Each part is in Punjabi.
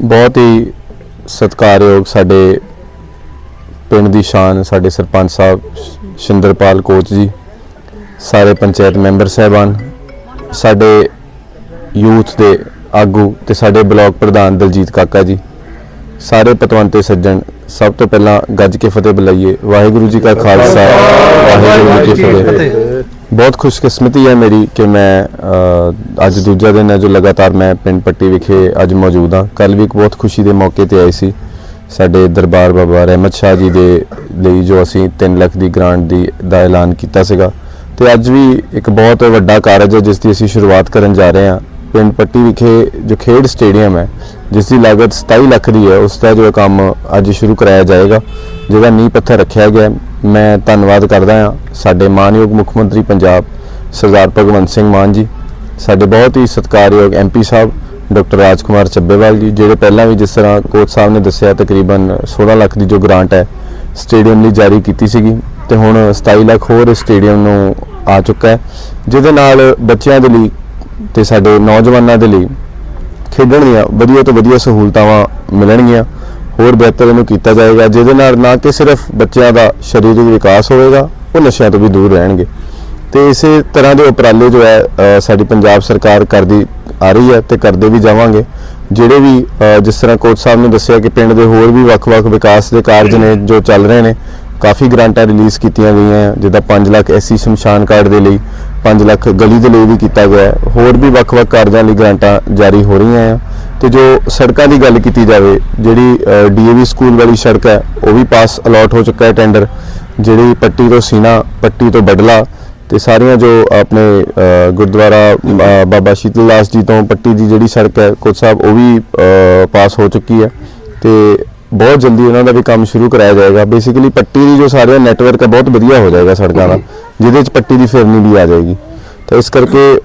ਬਹੁਤ ਹੀ ਸਤਿਕਾਰਯੋਗ ਸਾਡੇ ਪਿੰਡ ਦੀ ਸ਼ਾਨ ਸਾਡੇ ਸਰਪੰਚ ਸਾਹਿਬ ਸ਼ਿੰਦਰਪਾਲ ਕੋਚ ਜੀ, ਸਾਰੇ ਪੰਚਾਇਤ ਮੈਂਬਰ ਸਹਿਬਾਨ, ਸਾਡੇ ਯੂਥ ਦੇ ਆਗੂ ਤੇ ਸਾਡੇ ਬਲਾਕ ਪ੍ਰਧਾਨ ਦਲਜੀਤ ਕਾਕਾ ਜੀ, ਸਾਰੇ ਪਤਵੰਤੇ ਸੱਜਣ, ਸਭ ਤੋਂ ਪਹਿਲਾਂ ਗੱਜ ਕੇ ਫਤਿਹ ਬੁਲਾਈਏ, ਵਾਹਿਗੁਰੂ ਜੀ ਕਾ ਖਾਲਸਾ, ਵਾਹਿਗੁਰੂ ਜੀ ਕੀ ਫਤਿਹ। ਬਹੁਤ ਖੁਸ਼ਕਿਸਮਤੀ ਹੈ ਮੇਰੀ ਕਿ ਮੈਂ ਅੱਜ ਦੂਜਾ ਦਿਨ ਹੈ ਜੋ ਲਗਾਤਾਰ ਮੈਂ ਪਿੰਡ ਪੱਟੀ ਵਿਖੇ ਅੱਜ ਮੌਜੂਦ ਹਾਂ। ਕੱਲ ਵੀ ਇੱਕ ਬਹੁਤ ਖੁਸ਼ੀ ਦੇ ਮੌਕੇ ਤੇ ਆਏ ਸੀ। ਸਾਡੇ ਦਰਬਾਰ ਬਾਬਾ ਰਹਿਮਤ ਸ਼ਾਹ ਜੀ ਦੇ ਲਈ ਜੋ ਅਸੀਂ 3 ਲੱਖ ਦੀ ਗ੍ਰਾਂਟ ਦੀ, ਦਾ ਐਲਾਨ ਕੀਤਾ ਸੀਗਾ। ਤੇ ਅੱਜ ਵੀ ਇੱਕ ਬਹੁਤ ਵੱਡਾ ਕਾਰਜ ਹੈ ਜਿਸ ਦੀ ਅਸੀਂ ਸ਼ੁਰੂਆਤ ਕਰਨ ਜਾ ਰਹੇ ਹਾਂ। ਪਿੰਡ ਪੱਟੀ ਵਿਖੇ ਜੋ ਖੇਡ ਸਟੇਡੀਅਮ ਹੈ ਜਿਸ ਦੀ ਲਾਗਤ 27 ਲੱਖ ਦੀ ਹੈ, ਉਸ ਦਾ ਜੋ ਕੰਮ ਅੱਜ ਸ਼ੁਰੂ ਕਰਾਇਆ ਜਾਏਗਾ, ਜਿਹਦਾ ਨੀਂਹ ਪੱਥਰ ਰੱਖਿਆ ਗਿਆ ਮੈਂ ਧੰਨਵਾਦ ਕਰਦਾ ਹਾਂ ਸਾਡੇ ਮਾਨਯੋਗ ਮੁੱਖ ਮੰਤਰੀ ਪੰਜਾਬ, ਸਰਦਾਰ ਭਗਵੰਤ ਸਿੰਘ ਮਾਨ ਜੀ, ਸਾਡੇ ਬਹੁਤ ਹੀ ਸਤਿਕਾਰਯੋਗ ਐਮਪੀ ਸਾਹਿਬ, ਡਾਕਟਰ ਰਾਜਕੁਮਾਰ ਚੱਬੇਵਾਲ ਜੀ, ਜਿਹੜੇ ਪਹਿਲਾਂ ਵੀ ਜਿਸ ਤਰ੍ਹਾਂ ਕੋਚ ਸਾਹਿਬ ਨੇ ਦੱਸਿਆ, ਤਕਰੀਬਨ 16 ਲੱਖ ਦੀ ਜੋ ਗ੍ਰਾਂਟ ਹੈ, ਸਟੇਡੀਅਮ ਲਈ ਜਾਰੀ ਕੀਤੀ ਸੀਗੀ, ਤੇ ਹੁਣ 27 ਲੱਖ ਹੋਰ ਇਸ ਸਟੇਡੀਅਮ ਨੂੰ ਆ ਚੁੱਕਾ ਹੈ, ਜਿਹਦੇ ਨਾਲ ਬੱਚਿਆਂ ਦੇ ਲਈ ਤੇ ਸਾਡੇ ਨੌਜਵਾਨਾਂ ਦੇ ਲਈ ਖੇਡਣ ਦੀਆਂ ਵਧੀਆ ਤੋਂ ਵਧੀਆ ਸਹੂਲਤਾਵਾਂ ਮਿਲਣਗੀਆਂ। ਹੋਰ ਬਿਹਤਰ ਇਹਨੂੰ ਕੀਤਾ ਜਾਏਗਾ ਜਿਹਦੇ ਨਾਲ ਨਾ ਕਿ ਸਿਰਫ ਬੱਚਿਆਂ ਦਾ ਸਰੀਰਕ ਵਿਕਾਸ ਹੋਵੇਗਾ ਉਹ ਨਸ਼ਿਆਂ ਤੋਂ ਵੀ ਦੂਰ ਰਹਿਣਗੇ। ਤੇ ਇਸੇ ਤਰ੍ਹਾਂ ਦੇ ਉਪਰਾਲੇ ਜੋ ਹੈ ਸਾਡੀ ਪੰਜਾਬ ਸਰਕਾਰ ਕਰਦੀ ਆ ਰਹੀ ਹੈ ਤੇ ਕਰਦੇ ਵੀ ਜਾਵਾਂਗੇ। ਜਿਹੜੇ ਵੀ ਜਿਸ ਤਰ੍ਹਾਂ ਕੋਚ ਸਾਹਿਬ ਨੇ ਦੱਸਿਆ ਕਿ ਪਿੰਡ ਦੇ ਹੋਰ ਵੀ ਵੱਖ-ਵੱਖ ਵਿਕਾਸ ਦੇ ਕਾਰਜ ਨੇ ਜੋ ਚੱਲ ਰਹੇ ਨੇ ਕਾਫੀ ਗ੍ਰਾਂਟਾਂ ਰਿਲੀਜ਼ ਕੀਤੀਆਂ ਗਈਆਂ ਹੈ, ਜਿੱਦਾਂ 5 ਲੱਖ ਐਸੀ ਸ਼ਮਸ਼ਾਨ ਕਾਰਡ ਦੇ ਲਈ 5 ਲੱਖ ਗਲੀ ਦੇ ਲਈ ਵੀ ਕੀਤਾ ਗਿਆ ਹੈ। ਹੋਰ ਵੀ ਵੱਖ-ਵੱਖ ਕਾਰਜਾਂ ਲਈ ਗ੍ਰਾਂਟਾਂ ਜਾਰੀ ਹੋ ਰਹੀਆਂ ਆ ਤੇ ਜੋ ਸੜਕਾਂ ਦੀ ਗੱਲ ਕੀਤੀ ਜਾਵੇ, ਜਿਹੜੀ ਡੀਏਵੀ ਸਕੂਲ ਵਾਲੀ ਸੜਕ ਹੈ, ਉਹ ਵੀ ਪਾਸ ਅਲਾਟ ਹੋ ਚੁੱਕਾ ਹੈ ਟੈਂਡਰ ਜਿਹੜੀ ਪੱਟੀ ਤੋਂ ਸੀਨਾ, ਪੱਟੀ ਤੋਂ ਬਡਲਾ ਤੇ ਸਾਰੀਆਂ ਜੋ ਆਪਣੇ ਗੁਰਦੁਆਰਾ ਬਾਬਾ ਸ਼ੀਤਲ ਦਾਸ ਜੀ ਤੋਂ ਪੱਟੀ ਦੀ ਜਿਹੜੀ ਸੜਕ ਹੈ ਕੋਚ ਸਾਹਿਬ ਉਹ ਵੀ ਪਾਸ ਹੋ ਚੁੱਕੀ ਹੈ ਤੇ ਬਹੁਤ ਜਲਦੀ ਉਹਨਾਂ ਦਾ ਵੀ ਕੰਮ ਸ਼ੁਰੂ ਕਰਾਇਆ ਜਾਏਗਾ। ਬੇਸਿਕਲੀ ਪੱਟੀ ਦੀ ਜੋ ਸਾਰਾ ਨੈਟਵਰਕ ਹੈ ਬਹੁਤ ਵਧੀਆ ਹੋ ਜਾਏਗਾ ਸੜਕਾਂ ਦਾ। ਜਿਹਦੇ ਵਿੱਚ ਪੱਟੀ ਦੀ ਫਿਰਨੀ ਵੀ ਆ ਜਾਏਗੀ। ਤਾਂ ਇਸ ਕਰਕੇ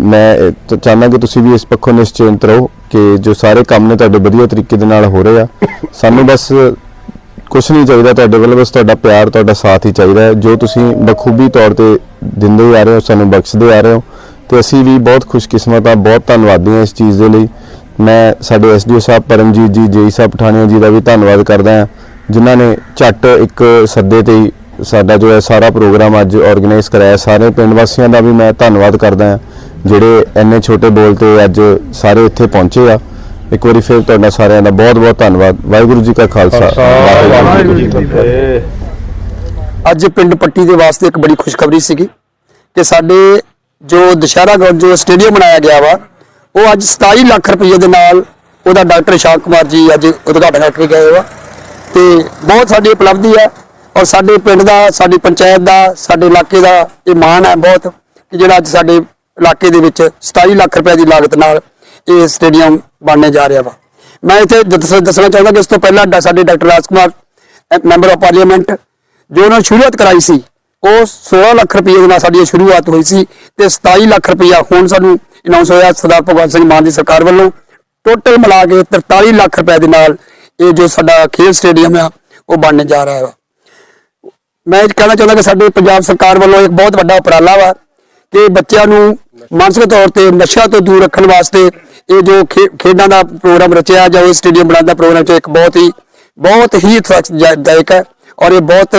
ਮੈਂ ਚ- ਚਾਹੁੰਦਾ ਕਿ ਤੁਸੀਂ ਵੀ ਇਸ ਪੱਖੋਂ ਨਿਸ਼ਚਿੰਤ ਰਹੋ ਕਿ ਜੋ ਸਾਰੇ ਕੰਮ ਨੇ ਤੁਹਾਡੇ ਵਧੀਆ ਤਰੀਕੇ ਦੇ ਨਾਲ ਹੋ ਰਹੇ ਆ। ਸਾਨੂੰ ਬਸ ਕੁਛ ਨਹੀਂ ਚਾਹੀਦਾ ਤੁਹਾਡੇ ਵੱਲੋਂ ਬਸ ਤੁਹਾਡਾ ਪਿਆਰ ਤੁਹਾਡਾ ਸਾਥ ਹੀ ਚਾਹੀਦਾ ਹੈ। ਜੋ ਤੁਸੀਂ ਬਖੂਬੀ ਤੌਰ ਤੇ ਦਿੰਦੇ ਆ ਰਹੇ ਹੋ ਸਾਨੂੰ ਬਖਸ਼ਦੇ ਆ ਰਹੇ ਹੋ। ਤੇ ਅਸੀਂ ਵੀ ਬਹੁਤ ਖੁਸ਼ਕਿਸਮਤ ਆ ਬਹੁਤ ਧੰਨਵਾਦੀ ਹਾਂ ਇਸ ਚੀਜ਼ ਦੇ ਲਈ। ਮੈਂ ਸਾਡੇ ਐਸਡੀਓ ਸਾਹਿਬ ਪਰਮਜੀਤ ਜੀ ਜੇਈ ਸਾਹਿਬ ਪਠਾਣੀਆਂ ਜੀ ਦਾ ਵੀ ਧੰਨਵਾਦ ਕਰਦਾ ਹਾਂ ਜਿਨ੍ਹਾਂ ਨੇ ਝੱਟ ਇੱਕ ਸੱਦੇ ਤੇ ਹੀ ਸਾਡਾ ਜੋ ਹੈ ਸਾਰਾ ਪ੍ਰੋਗਰਾਮ ਅੱਜ ਆਰਗੇਨਾਈਜ਼ ਕਰਾਇਆ। ਸਾਰੇ ਪਿੰਡ ਵਾਸੀਆਂ ਦਾ ਵੀ ਮੈਂ ਧੰਨਵਾਦ ਕਰਦਾ ਹਾਂ ਜਿਹੜੇ ਇੰਨੇ ਛੋਟੇ ਬੋਲ ਤੇ ਅੱਜ ਸਾਰੇ ਇੱਥੇ ਪਹੁੰਚੇ ਆ। ਇੱਕ ਵਾਰੀ ਫਿਰ ਤੁਹਾਡਾ ਸਾਰਿਆਂ ਦਾ ਬਹੁਤ ਬਹੁਤ ਧੰਨਵਾਦ। ਵਾਹਿਗੁਰੂ ਜੀ ਕਾ ਖਾਲਸਾ। ਵਾਹਿਗੁਰੂ ਜੀ ਕੀ ਫਤਿਹ। ਅੱਜ ਪਿੰਡ ਪੱਟੀ ਦੇ ਵਾਸਤੇ ਇੱਕ ਬੜੀ ਖੁਸ਼ਖਬਰੀ ਸੀਗੀ ਕਿ ਸਾਡੇ ਜੋ ਦੁਸ਼ਹਿਰਾ ਗਰਾਊਂਡ ਜੋ ਸਟੇਡੀਅਮ ਬਣਾਇਆ ਗਿਆ ਵਾ ਉਹ ਅੱਜ 27 ਲੱਖ ਰੁਪਏ ਦੇ ਨਾਲ ਉਹਦਾ ਡਾਕਟਰ ਸ਼ਾਂਤ ਕੁਮਾਰ ਜੀ ਅੱਜ ਉਦਘਾਟਨ ਕਰਕੇ ਗਏ ਵਾ ਤੇ ਬਹੁਤ ਸਾਡੀ ਉਪਲਬਧੀ ਹੈ ਔਰ ਸਾਡੇ ਪਿੰਡ ਦਾ, ਸਾਡੀ ਪੰਚਾਇਤ ਦਾ, ਸਾਡੇ ਇਲਾਕੇ ਦਾ ਇਹ ਮਾਣ ਹੈ ਬਹੁਤ ਕਿ ਜਿਹੜਾ ਅੱਜ ਸਾਡੇ ਇਲਾਕੇ ਦੇ ਵਿੱਚ 27 ਲੱਖ ਰੁਪਏ ਦੀ ਲਾਗਤ ਨਾਲ ਇਹ ਸਟੇਡੀਅਮ ਬਣਨੇ ਜਾ ਰਿਹਾ ਵਾ। ਮੈਂ ਇੱਥੇ ਦੱਸ- ਦੱਸਣਾ ਚਾਹੁੰਦਾ ਕਿ ਇਸ ਤੋਂ ਪਹਿਲਾਂ ਡਾ- ਸਾਡੇ doctor Raj Kumar member of parliament ਜੋ ਉਹਨਾਂ ਨੇ ਸ਼ੁਰੂਆਤ ਕਰਾਈ ਸੀ, ਉਹ 16 ਲੱਖ ਰੁਪਏ ਦੇ ਨਾਲ ਸਾਡੀ ਸ਼ੁਰੂਆਤ ਹੋਈ ਸੀ ਤੇ 27 ਲੱਖ ਰੁਪਇਆ ਹੁਣ ਸਾਨੂੰ ਅਨਾਉਂਸ ਹੋਇਆ ਸਰਦਾਰ ਭਗਵੰਤ ਸਿੰਘ ਮਾਨ ਦੀ ਸਰਕਾਰ ਵੱਲੋਂ ਟੋਟਲ ਮਿਲਾ ਕੇ 43 ਲੱਖ ਰੁਪਏ ਦੇ ਨਾਲ ਇਹ ਜੋ ਸਾਡਾ ਖੇਡ ਸਟੇਡੀਅਮ ਆ, ਉਹ ਬਣਨ ਜਾ ਰਿਹਾ ਹੈ ਮੈਂ ਇਹ ਕਹਿਣਾ ਚਾਹੁੰਦਾ ਕਿ ਸਾਡੇ ਪੰਜਾਬ ਸਰਕਾਰ ਵੱਲੋਂ ਇੱਕ ਬਹੁਤ ਵੱਡਾ ਉਪਰਾਲਾ ਵਾ ਕਿ ਬੱਚਿਆਂ ਨੂੰ ਮਾਨਸਿਕ ਤੌਰ ਤੇ ਨਸ਼ਿਆਂ ਤੋਂ ਦੂਰ ਰੱਖਣ ਵਾਸਤੇ ਇਹ ਜੋ ਖੇ- ਖੇਡਾਂ ਦਾ ਪ੍ਰੋਗਰਾਮ ਰਚਿਆ ਜਾਂ ਇਹ ਸਟੇਡੀਅਮ ਬਣਾਉਣ ਦਾ ਪ੍ਰੋਗਰਾਮ ਚ ਇੱਕ ਬਹੁਤ ਹੀ ਬਹੁਤ ਹੀ ਦਾਇਕ ਹੈ ਔਰ ਇਹ ਬਹੁਤ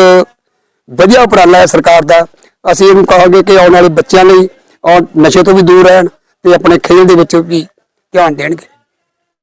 ਵਧੀਆ ਉਪਰਾਲਾ ਹੈ ਸਰਕਾਰ ਦਾ। ਅਸੀਂ ਇਹਨੂੰ ਕਹਾਂਗੇ ਕਿ ਆਉਣ ਵਾਲੇ ਬੱਚਿਆਂ ਲਈ ਔਰ ਨਸ਼ੇ ਤੋਂ ਵੀ ਦੂਰ ਰਹਿਣ ਤੇ ਆਪਣੇ ਖੇਡ ਦੇ ਵਿੱਚ ਵੀ ਧਿਆਨ ਦੇਣਗੇ।